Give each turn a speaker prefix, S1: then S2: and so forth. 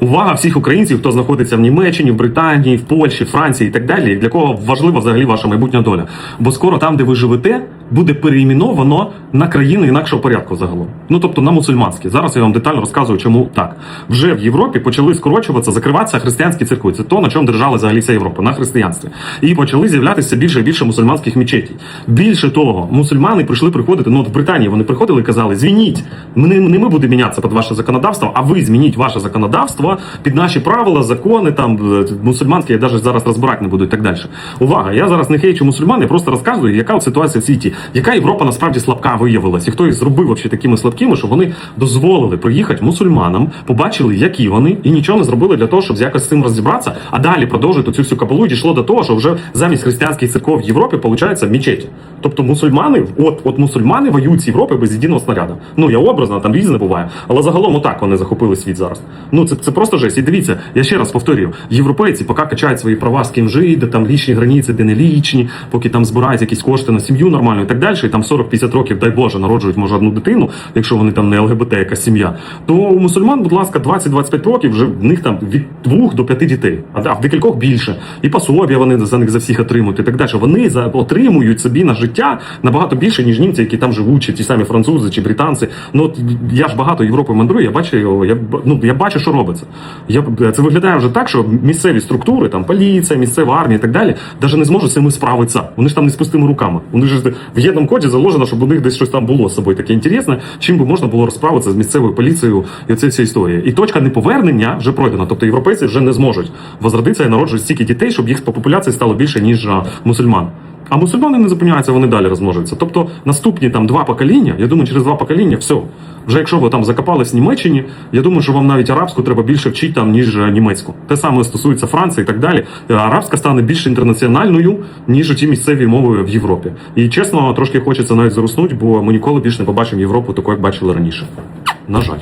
S1: Увага всіх українців, хто знаходиться в Німеччині, в Британії, в Польщі, Франції і так далі, для кого важлива взагалі ваша майбутня доля. Бо скоро там, де ви живете, буде переіменовано на країни інакшого порядку загалом. Ну тобто на мусульманські. Зараз я вам детально розказую, чому так. Вже в Європі почали скорочуватися, закриватися християнські церкви. Це то, на чому держала взагалі вся Європа, на християнстві. І почали з'являтися більше і більше мусульманських мечетей. Більше того, мусульмани прийшли приходити. Ну от в Британії вони приходили і казали: звініть, не, не ми будемо мінятися під ваше законодавство, а ви змініть ваше законодавство під наші правила, закони там е, мусульманські, я навіть зараз розбирати не буду і так далі. Увага! Я зараз не хейчу мусульман, я просто розказую, яка ситуація в світі, яка Європа насправді слабка виявилась, і хто їх зробив такими слабкими, що вони дозволили приїхати мусульманам, побачили, які вони, і нічого не зробили для того, щоб якось з цим розібратися. А далі продовжити цю всю капелу і дійшло до того, що вже замість християнських церков в Європі виходить мечеті. Тобто мусульмани, от от мусульмани воюють з Європи без єдиного снаряда. Ну я образно, там різне буває, але загалом отак вони захопили світ зараз. Ну це, це просто жесть. І дивіться, я ще раз повторюю: європейці поки качають свої права з ким жити, там лічні границі, де не лічні, поки там збирають якісь кошти на сім'ю нормальну і так далі. І там 40-50 років, дай Боже, народжують може одну дитину, якщо вони там не ЛГБТ, якась сім'я. То у мусульман, будь ласка, 20-25 років вже в них там від двох до п'яти дітей, а в декількох більше. І пособія вони за них за всіх отримують і так далі. Вони за отримують собі на життя набагато більше, ніж німці, які там живуть, чи ті самі французи, чи британці. Ну от я ж багато Європи мандрую, я бачу, я ну я бачу, що робиться. Я б- це виглядає вже так, що місцеві структури, там поліція, місцева армія і так далі, навіть не зможуть з цим справитися. Вони ж там не з пустими руками. Вони ж в єдному коді заложено, щоб у них десь щось там було з собою таке інтересне, чим би можна було розправитися з місцевою поліцією і це вся історія. І точка неповернення вже пройдена. Тобто європейці вже не зможуть возродитися і народжують стільки дітей, щоб їх по популяції стало більше ніж мусульман. А мусульмани не зупиняються, вони далі розмножуються. Тобто наступні там два покоління, я думаю, через два покоління все. Вже якщо ви там закопались в Німеччині, я думаю, що вам навіть арабську треба більше вчити там, ніж е, німецьку. Те саме стосується Франції і так далі. Е, Арабська стане більш інтернаціональною, ніж ті місцеві мови в Європі. І чесно, трошки хочеться навіть заруснути, бо ми ніколи більше не побачимо Європу такою, як бачили раніше. На жаль.